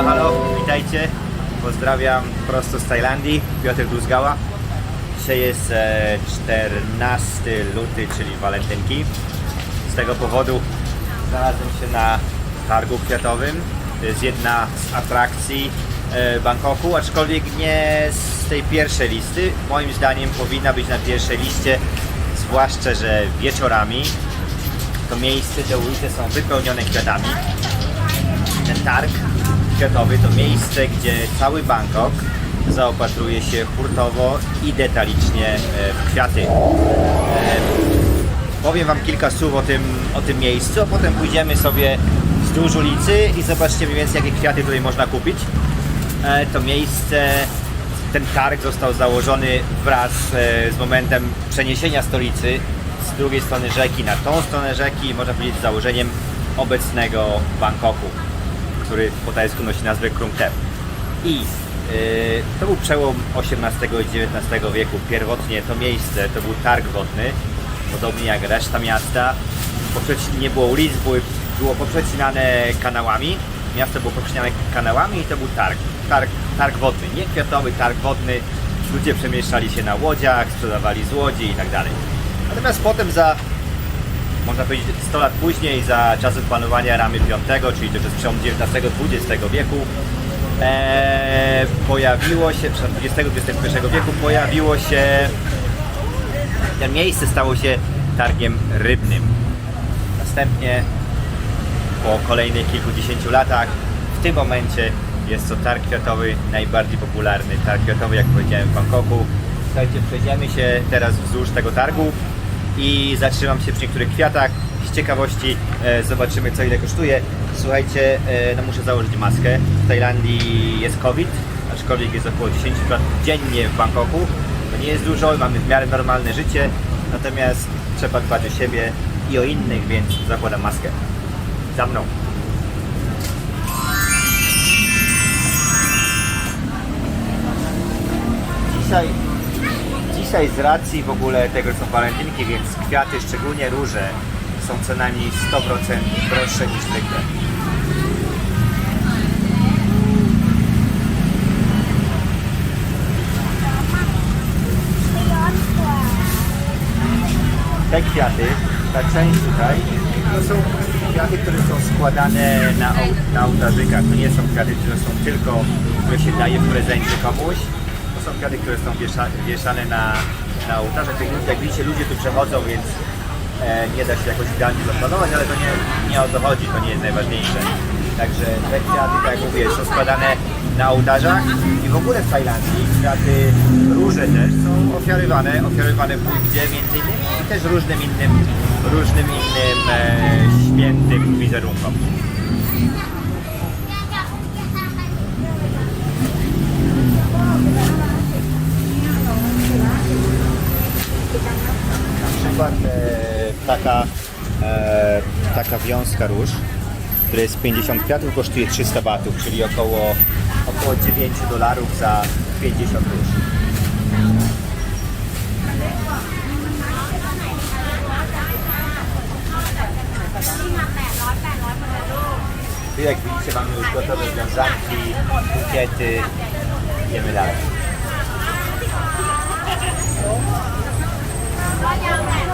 Halo, witajcie. Pozdrawiam prosto z Tajlandii. Piotr Duzgała. Dzisiaj jest e, 14 luty, czyli walentynki. Z tego powodu znalazłem się na targu kwiatowym. To jest jedna z atrakcji e, Bangkoku, aczkolwiek nie z tej pierwszej listy. Moim zdaniem powinna być na pierwszej liście, zwłaszcza, że wieczorami to miejsce, te ulice są wypełnione kwiatami ten targ kwiatowy to miejsce, gdzie cały Bangkok zaopatruje się hurtowo i detalicznie e, w kwiaty. E, Powiem Wam kilka słów o tym, o tym miejscu, a potem pójdziemy sobie wzdłuż ulicy i zobaczcie mniej więcej jakie kwiaty tutaj można kupić. E, To miejsce, ten targ został założony wraz z momentem przeniesienia stolicy z drugiej strony rzeki na tą stronę rzeki, można powiedzieć z założeniem obecnego Bangkoku który po tajsku nosi nazwę Krungtep. I yy, to był przełom XVIII i XIX wieku. Pierwotnie to miejsce to był targ wodny, podobnie jak reszta miasta. Poprzeci- nie było ulic, były, było poprzecinane kanałami. Miasto było poprzecinane kanałami i to był targ. Targ, targ wodny, nie kwiatowy, targ wodny. Ludzie przemieszczali się na łodziach, sprzedawali z łodzi i tak dalej. Natomiast potem za można powiedzieć 100 lat później, za czasów panowania Ramy V, czyli to jest przełom XIX-XX wieku, e, pojawiło się, przepraszam, XX-XXI wieku pojawiło się, to miejsce stało się targiem rybnym. Następnie po kolejnych kilkudziesięciu latach, w tym momencie jest to targ kwiatowy, najbardziej popularny targ kwiatowy, jak powiedziałem w Bangkoku. Słuchajcie, przejdziemy się teraz wzdłuż tego targu i zatrzymam się przy niektórych kwiatach. Z ciekawości e, zobaczymy co ile kosztuje. Słuchajcie, e, no muszę założyć maskę. W Tajlandii jest COVID, aczkolwiek jest około 10 przypadków dziennie w Bangkoku. To nie jest dużo, mamy w miarę normalne życie, natomiast trzeba dbać o siebie i o innych, więc zakładam maskę. Za mną. Dzisiaj Dzisiaj z racji w ogóle tego, że są walentynki, więc kwiaty, szczególnie róże, są co najmniej 100% droższe niż zwykle. Te kwiaty, ta część tutaj, to są kwiaty, które są składane na, na ołtarzykach. To nie są kwiaty, które są tylko, które się daje w prezencie komuś. Są kwiaty, które są wiesza, wieszane na, na ołtarzach. Jak, widzicie, ludzie tu przechodzą, więc e, nie da się jakoś idealnie zaplanować, ale to nie, nie o to chodzi, to nie jest najważniejsze. Także te kwiaty, tak jak mówię, są składane na ołtarzach i w ogóle w Tajlandii kwiaty róże też są ofiarowane, w Buddzie między innymi i też różnym innym, różnym innym e, świętym wizerunkom. Przykład e, taka, e, taka wiązka róż, która jest 50 kwiatów, kosztuje 300 batów, czyli około, około 9 dolarów za 50 róż. Tu jak widzicie mamy już gotowe wiązanki, bukiety, idziemy dalej.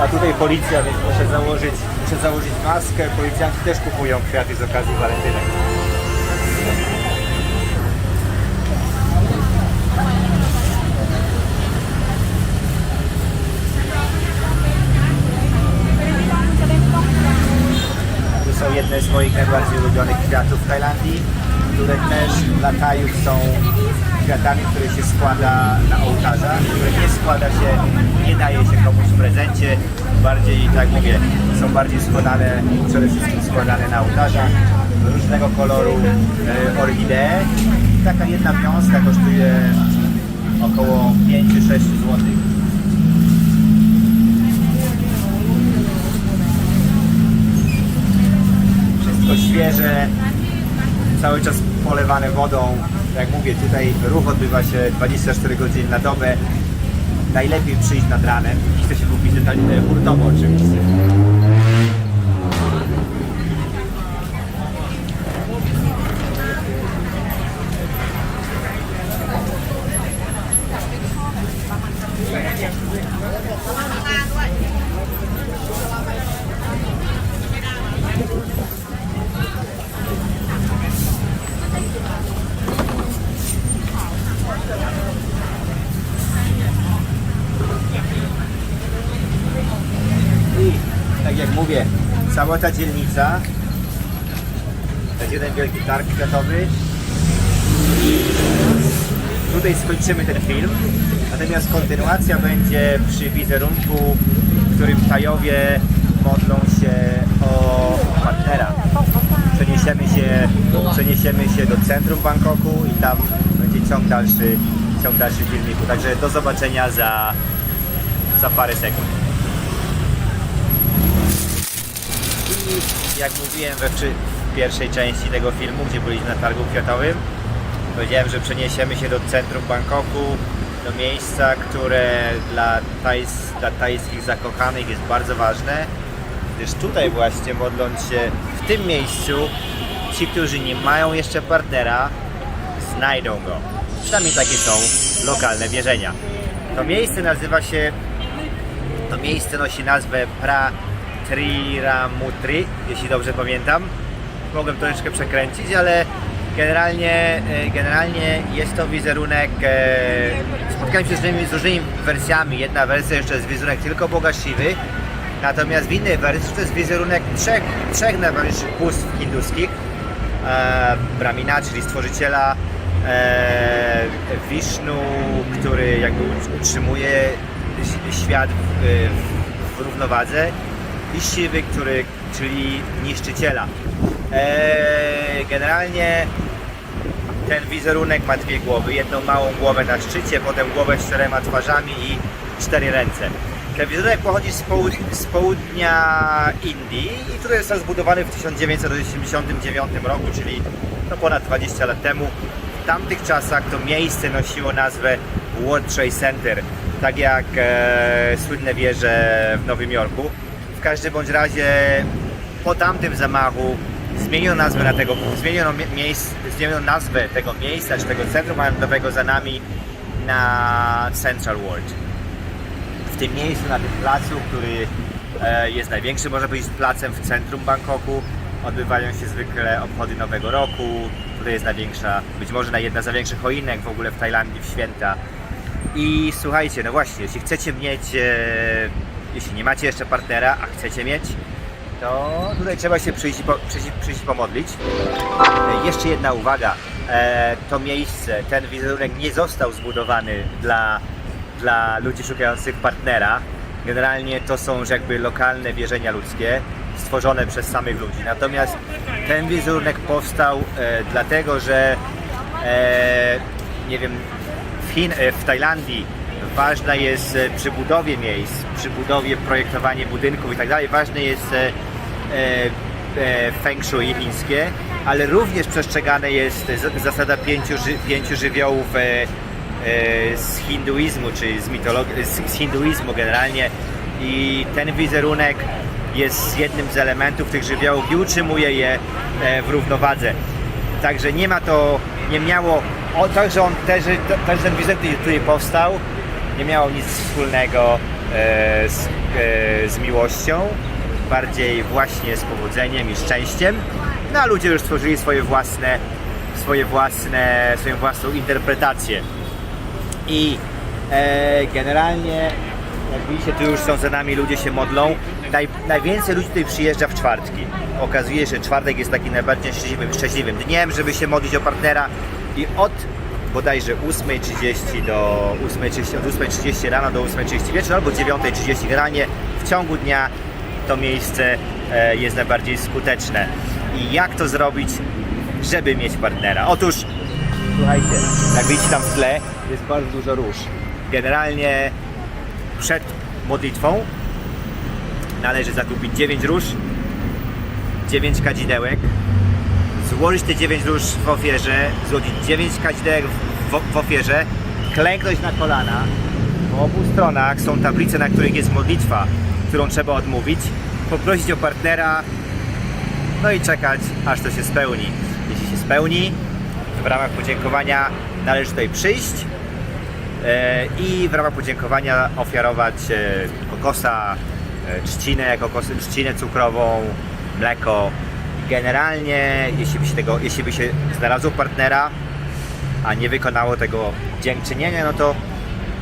A tutaj policja, więc muszę założyć, muszę założyć maskę. Policjanci też kupują kwiaty z okazji walentynek. Tu są jedne z moich najbardziej ulubionych kwiatów w Tajlandii, które też dla są kwiatami, które się składa na ołtarzach, które nie składa się, nie daje się komuś w prezencie, bardziej, tak mówię, są bardziej składane, przede wszystkim składane na ołtarzach, różnego koloru e, orchidee. Taka jedna wiązka kosztuje około 5-6 zł. Wszystko świeże, cały czas polewane wodą. Jak mówię, tutaj ruch odbywa się 24 godziny na dobę. Najlepiej przyjść nad ranem i chce się kupić detali- hurtowo oczywiście. Cała ta dzielnica to jest jeden wielki targ kwiatowy. Tutaj skończymy ten film, natomiast kontynuacja będzie przy wizerunku, w którym Tajowie modlą się o partnera. Przeniesiemy się, przeniesiemy się do centrum Bangkoku i tam będzie ciąg dalszy, ciąg dalszy filmiku. Także do zobaczenia za, za parę sekund. Jak mówiłem we przy pierwszej części tego filmu, gdzie byliśmy na targu kwiatowym, powiedziałem, że przeniesiemy się do centrum Bangkoku, do miejsca, które dla, tajs, dla tajskich zakochanych jest bardzo ważne, gdyż tutaj właśnie modląc się w tym miejscu, ci, którzy nie mają jeszcze partnera, znajdą go. Przynajmniej takie są lokalne wierzenia. To miejsce nazywa się to miejsce nosi nazwę Pra Triramutri, jeśli dobrze pamiętam. Mogłem troszeczkę przekręcić, ale generalnie, e, generalnie jest to wizerunek. e, Spotkałem się z różnymi, z różnymi wersjami. Jedna wersja jeszcze jest wizerunek tylko Boga Siwy, natomiast w innej wersji to jest wizerunek trzech, trzech najważniejszych bóstw hinduskich. E, Brahmina, czyli stworzyciela, e, Wisznu, który jakby utrzymuje świat w, w, w równowadze i Siwy, który, czyli niszczyciela. E, generalnie ten wizerunek ma dwie głowy, jedną małą głowę na szczycie, potem głowę z czterema twarzami i cztery ręce. Ten wizerunek pochodzi z, połud z południa Indii i tutaj został zbudowany w 1989 roku, czyli no ponad 20 lat temu. W tamtych czasach to miejsce nosiło nazwę World Trade Center, tak jak e, słynne wieże w Nowym Jorku. W każdym bądź razie po tamtym zamachu zmieniono nazwę na tego, zmieniono, mie- miejsc, zmieniono nazwę tego miejsca, czy tego centrum handlowego za nami na Central World. W tym miejscu, na tym placu, który e, jest największym, można powiedzieć, placem w centrum Bangkoku, odbywają się zwykle obchody Nowego Roku. Tutaj jest największa, być może na jedna z największych choinek w ogóle w Tajlandii w święta. I słuchajcie, no właśnie, jeśli chcecie mieć, e, jeśli nie macie jeszcze partnera, a chcecie mieć, to tutaj trzeba się przyjść i, przyjść, przyjść pomodlić. E, Jeszcze jedna uwaga. E, to miejsce, ten wizerunek nie został zbudowany dla, dla ludzi szukających partnera. Generalnie to są jakby lokalne wierzenia ludzkie stworzone przez samych ludzi. Natomiast ten wizerunek powstał e, dlatego, że nie wiem, w, Chin, w Tajlandii ważna jest e, przy budowie miejsc, przy budowie, projektowanie budynków i tak dalej, ważne jest e, e, feng shui chińskie, ale również przestrzegane jest zasada pięciu, pięciu żywiołów z hinduizmu, czy z, mitologii, z, hinduizmu generalnie i ten wizerunek jest jednym z elementów tych żywiołów i utrzymuje je w równowadze. Także nie ma to, nie miało, o, że on też, to, że ten wizerunek tutaj powstał, nie miało nic wspólnego e, z, e, z miłością, bardziej właśnie z powodzeniem i szczęściem. No a ludzie już stworzyli swoje własne, swoje własne, swoją własną interpretację. I e, generalnie, jak widzicie, tu już są za nami, ludzie się modlą. Naj, najwięcej ludzi tutaj przyjeżdża w czwartki. Okazuje się, że czwartek jest takim najbardziej szczęśliwym, szczęśliwym dniem, żeby się modlić o partnera. I od bodajże 8.30 do 8.30, od 8.30 rano do 8.30 wieczór albo 9.30 generalnie w ciągu dnia to miejsce e, jest najbardziej skuteczne. I jak to zrobić, żeby mieć partnera? Otóż Słuchajcie, jak widzicie tam w tle jest bardzo dużo róż. Generalnie przed modlitwą należy zakupić 9 róż, 9 kadzidełek, złożyć te 9 róż w ofierze, złożyć 9 kadzidełek w, w ofierze, klęknąć na kolana. Po obu stronach są tablice, na których jest modlitwa, którą trzeba odmówić, poprosić o partnera, no i czekać, aż to się spełni. Jeśli się spełni, w ramach podziękowania należy tutaj przyjść e, i w ramach podziękowania ofiarować e, kokosa, e, trzcinę, kokosy, trzcinę cukrową, mleko. Generalnie, jeśli by się, tego, jeśli by się znalazło partnera, a nie wykonało tego dziękczynienia, no to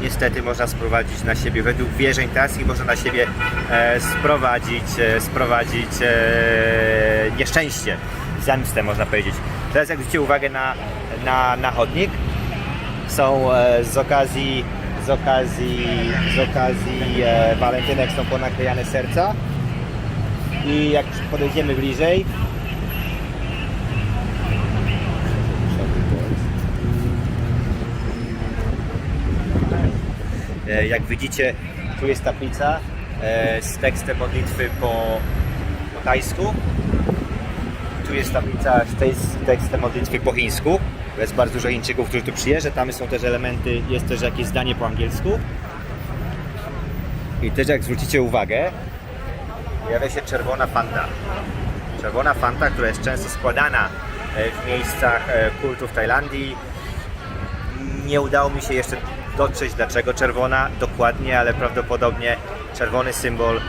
niestety można sprowadzić na siebie, według wierzeń taskich można na siebie e, sprowadzić, e, sprowadzić e, nieszczęście, zemstę można powiedzieć. Teraz jak zwrócicie uwagę na, na, na chodnik, są e, z okazji z okazji, z okazji e, walentynek są ponaklejane serca i jak podejdziemy bliżej Jak widzicie, tu jest tablica e, z tekstem modlitwy po, po tajsku. Tu jest tablica z tekstem modlitwy po chińsku. Jest bardzo dużo Chińczyków, którzy tu przyjeżdża. Tam są też elementy, jest też jakieś zdanie po angielsku. I też jak zwrócicie uwagę, pojawia się czerwona fanta. Czerwona fanta, która jest często składana e, w miejscach e, kultu w Tajlandii. Nie udało mi się jeszcze dotrzeć dlaczego czerwona dokładnie, ale prawdopodobnie czerwony symbol e,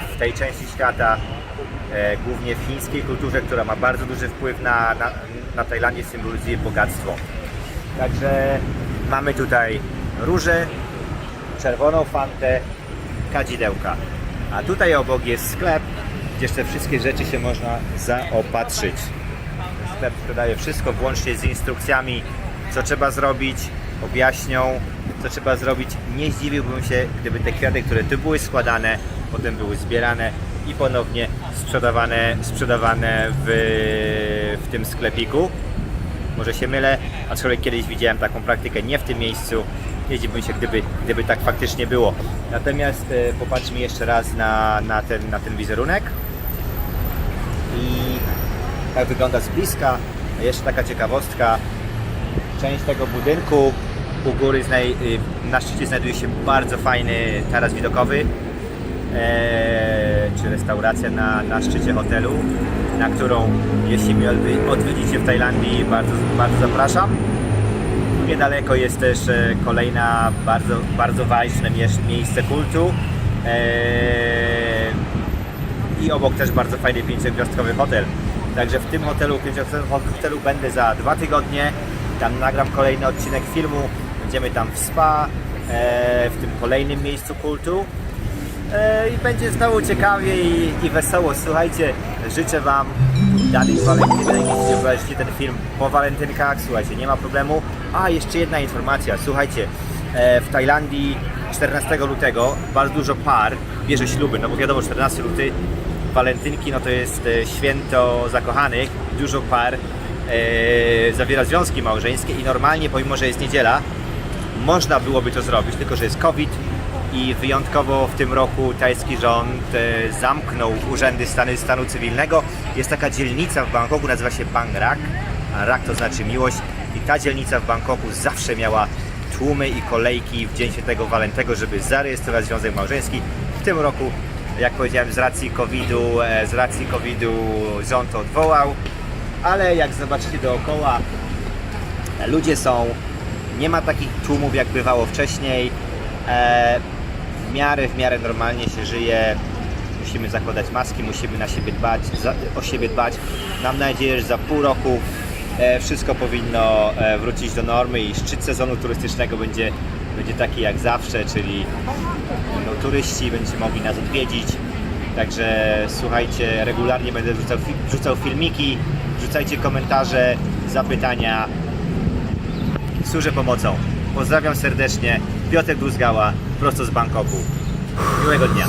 w tej części świata, e, głównie w chińskiej kulturze, która ma bardzo duży wpływ na, na, na Tajlandię, symbolizuje bogactwo. Także mamy tutaj róże, czerwoną fantę, kadzidełka. A tutaj obok jest sklep, gdzie te wszystkie rzeczy się można zaopatrzyć. Sklep sprzedaje wszystko, włącznie z instrukcjami, co trzeba zrobić, objaśnią, co trzeba zrobić. Nie zdziwiłbym się, gdyby te kwiaty, które tu były składane, potem były zbierane i ponownie sprzedawane, sprzedawane w, w tym sklepiku. Może się mylę, aczkolwiek kiedyś widziałem taką praktykę nie w tym miejscu. Nie dziwiłbym się, gdyby, gdyby tak faktycznie było. Natomiast e, popatrzmy jeszcze raz na, na, ten, na ten wizerunek. I tak wygląda z bliska. Jeszcze taka ciekawostka. Część tego budynku u góry y, na szczycie znajduje się bardzo fajny taras widokowy. E, czy restauracja na, na szczycie hotelu, na którą jeśli mnie odwiedzicie w Tajlandii, bardzo, bardzo zapraszam. Niedaleko jest też e, kolejna bardzo, bardzo ważne mie- miejsce kultu. E, I obok też bardzo fajny pięciogwiazdkowy hotel. Także w tym hotelu, pięciogwiazdkowym hotelu będę za dwa tygodnie. Tam nagram kolejny odcinek filmu. Będziemy tam w spa, e, w tym kolejnym miejscu kultu. E, I będzie znowu ciekawie i, i wesoło. Słuchajcie, życzę Wam danych walentynek, jeśli obejrzycie ten film po walentynkach. Słuchajcie, nie ma problemu. A, jeszcze jedna informacja. Słuchajcie, e, w Tajlandii 14 lutego bardzo dużo par bierze śluby, no bo wiadomo, 14 luty, walentynki, no to jest święto zakochanych. Dużo par e, zawiera związki małżeńskie i normalnie, pomimo, że jest niedziela, można byłoby to zrobić, tylko że jest COVID i wyjątkowo w tym roku tajski rząd e, zamknął urzędy stany, stanu cywilnego. Jest taka dzielnica w Bangkoku, nazywa się Bang Rak, Rak to znaczy miłość i ta dzielnica w Bangkoku zawsze miała tłumy i kolejki w Dzień Świętego Walentego, żeby zarejestrować związek małżeński. W tym roku, jak powiedziałem, z racji COVID-u, e, z racji COVID-u rząd odwołał, ale jak zobaczycie dookoła, ludzie są, nie ma takich tłumów jak bywało wcześniej. E, w miarę, w miarę normalnie się żyje. Musimy zakładać maski, musimy na siebie dbać, za, o siebie dbać. Mam nadzieję, że za pół roku e, wszystko powinno e, wrócić do normy i szczyt sezonu turystycznego będzie, będzie taki jak zawsze, czyli no, turyści będziecie mogli nas odwiedzić. Także słuchajcie, regularnie będę wrzucał, wrzucał filmiki, wrzucajcie komentarze, zapytania. Służę pomocą. Pozdrawiam serdecznie. Piotr Duzgała, prosto z Bangkoku. Miłego dnia.